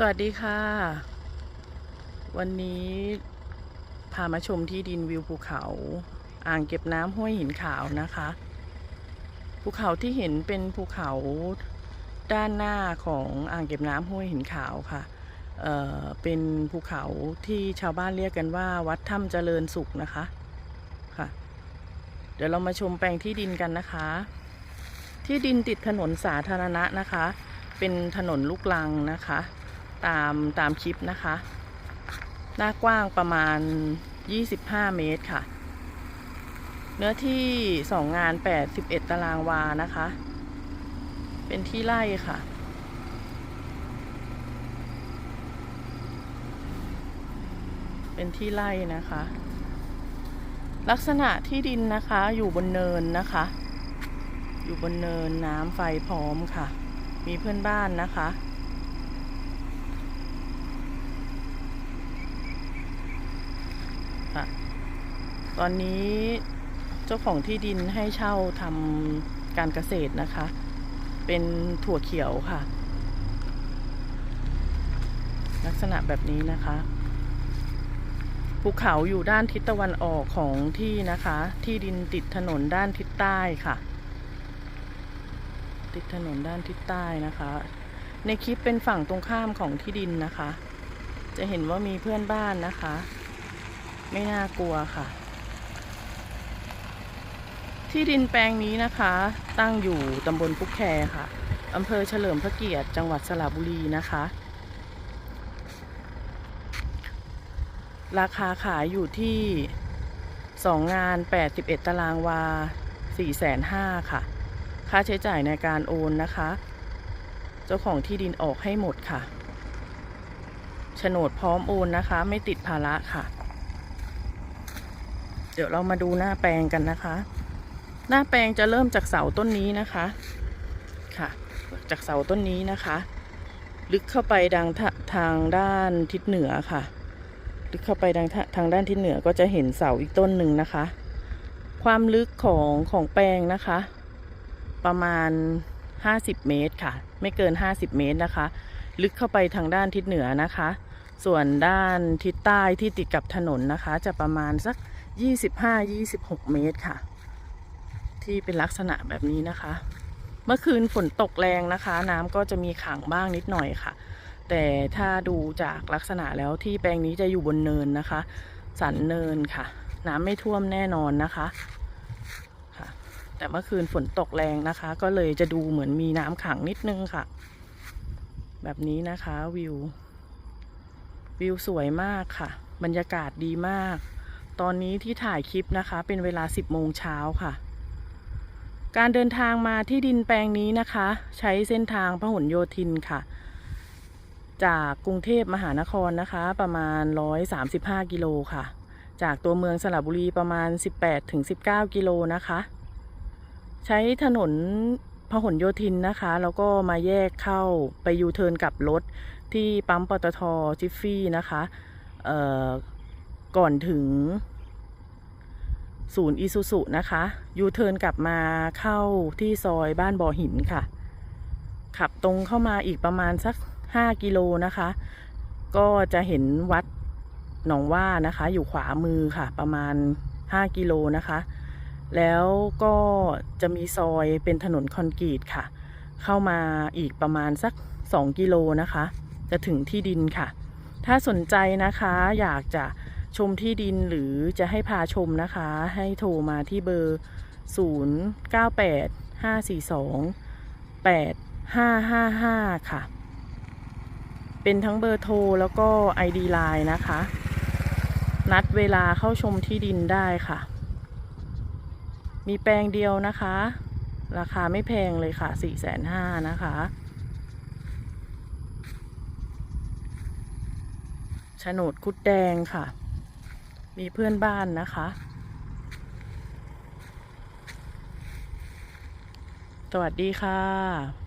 สวัสดีค่ะ วันนี้พามาชมที่ดินวิวภูเขา อ่างเก็บน้ำห้วยหินขาวนะคะ ภูเขาที่เห็นเป็นภูเขาด้านหน้าของอ่างเก็บน้ำห้วยหินขาวค่ะเเป็นภูเขาที่ชาวบ้านเรียกกันว่า วัดถ้ำเจริญสุขนะคะค่ะ เดี๋ยวเรามาชมแปลงที่ดินกันนะคะ ที่ดินติดถนนสาธารณะนะคะ เป็นถนนลูกลังนะคะ ตามตามคลิปนะคะ หน้ากว้างประมาณ 25 เมตรค่ะ เนื้อที่ 2 งาน 81 ตารางวานะคะ เป็นที่ไร่ค่ะเป็นที่ไร่นะคะ ลักษณะที่ดินนะคะอยู่บนเนินนะคะ อยู่บนเนินน้ำไฟพร้อมค่ะ มีเพื่อนบ้านนะคะ ค่ะ ตอนนี้เจ้าของที่ดินให้เช่าทำการเกษตรนะคะ เป็นถั่วเขียวค่ะ ลักษณะแบบนี้นะคะภูเขาอยู่ด้านทิศตะวันออกของที่นะคะ ที่ดินติดถนนด้านทิศใต้ค่ะ ติดถนนด้านทิศใต้นะคะ ในคลิปเป็นฝั่งตรงข้ามของที่ดินนะคะ จะเห็นว่ามีเพื่อนบ้านนะคะ ไม่น่ากลัวค่ะ ที่ดินแปลงนี้นะคะ ตั้งอยู่ตำบลพุกแคค่ะอำเภอเฉลิมพระเกียรติจังหวัดสระบุรีนะคะ ราคาขายอยู่ที่2งาน 81 ตารางวา 4,500ค่ะ ค่าใช้จ่ายในการโอนนะคะ เจ้าของที่ดินออกให้หมดค่ะ โฉนดพร้อมโอนนะคะ ไม่ติดภาระค่ะ เดี๋ยวเรามาดูหน้าแปลงกันนะคะ หน้าแปลงจะเริ่มจากเสาต้นนี้นะคะค่ะ จากเสาต้นนี้นะคะ ลึกเข้าไปดังททางด้านทิศเหนือค่ะ ลึกเข้าไปทางททางด้านทิศเหนือก็จะเห็นเสาอีกต้นหนึ่งนะคะ ความลึกของของแปลงนะคะ ประมาณ 50 เมตรค่ะ ไม่เกิน 50 เมตรนะคะ ลึกเข้าไปทางด้านทิศเหนือนะคะ ส่วนด้านทิศใต้ที่ติดกับถนนนะคะ จะประมาณสัก 25-26 เมตรค่ะ ที่เป็นลักษณะแบบนี้นะคะ เมื่อคืนฝนตกแรงนะคะ น้ำก็จะมีขังบ้างนิดหน่อยค่ะ แต่ถ้าดูจากลักษณะแล้วที่แปลงนี้จะอยู่บนเนินนะคะ สันเนินค่ะ น้ำไม่ท่วมแน่นอนนะคะค่ะ แต่เมื่อคืนฝนตกแรงนะคะ ก็เลยจะดูเหมือนมีน้ำขังนิดนึงค่ะ แบบนี้นะคะวิว วิวสวยมากค่ะ บรรยากาศดีมาก ตอนนี้ที่ถ่ายคลิปนะคะ เป็นเวลา 10 โมงเช้าค่ะ การเดินทางมาที่ดินแปลงนี้นะคะ ใช้เส้นทางพหลโยธินค่ะ จากกรุงเทพมหานครนะคะ ประมาณ 135 กิโลค่ะ จากตัวเมืองสระบุรีประมาณ 18-19 กิโลนะคะ ใช้ถนนพหลโยธินนะคะ แล้วก็มาแยกเข้าไปยูเทิร์นกับรถที่ปั๊มปตทจิฟฟี่นะคะ เอ่อ ก่อนถึง ศูนย์อีซูซุนะคะยูเทิร์นกลับมาเข้าที่ซอยบ้านบ่อหินค่ะ ขับตรงเข้ามาอีกประมาณสัก 5 กิโลนะคะ ก็จะเห็นวัดหนองว่านะคะ อยู่ขวามือค่ะ ประมาณ 5 กิโลนะคะ แล้วก็จะมีซอยเป็นถนนคอนกรีตค่ะ เข้ามาอีกประมาณสัก 2 กิโลนะคะ จะถึงที่ดินค่ะ ถ้าสนใจนะคะอยากจะ ชมที่ดินหรือจะให้พาชมนะคะ ให้โทรมาที่เบอร์ 0 9 8 5 4 2 8 5 5 5 ค่ะ เป็นทั้งเบอร์โทรแล้วก็ ID Line นะคะ นัดเวลาเข้าชมที่ดินได้ค่ะ มีแปลงเดียวนะคะ ราคาไม่แพงเลยค่ะ 4 5 0 0นะคะโฉนดคุดแดงค่ะ มีเพื่อนบ้านนะคะ สวัสดีค่ะ